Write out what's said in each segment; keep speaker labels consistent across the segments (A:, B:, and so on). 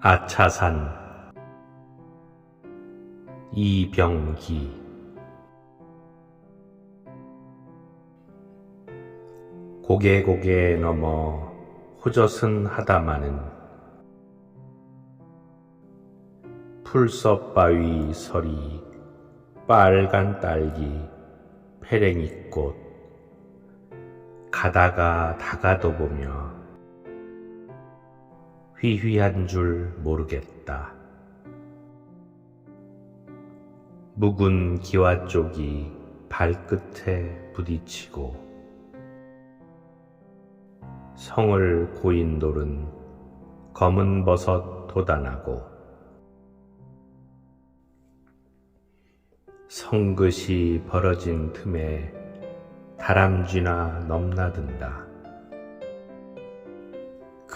A: 아차산. 이병기. 고개 고개 넘어 호젓은 하다마는 풀섭바위 서리 빨간 딸기 페랭이꽃 가다가 다가도 보며 휘휘한 줄 모르겠다. 묵은 기와 쪽이 발끝에 부딪히고 성을 고인 돌은 검은 버섯 돋아나고 성긋이 벌어진 틈에 다람쥐나 넘나든다.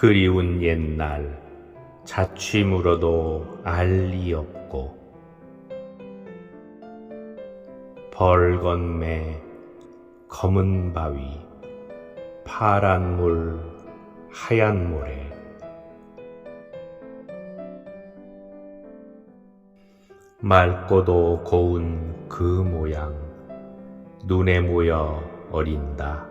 A: 그리운 옛날 자취 물어도 알리 없고 벌건매 검은 바위 파란 물 하얀 모래 맑고도 고운 그 모양 눈에 모여 어린다.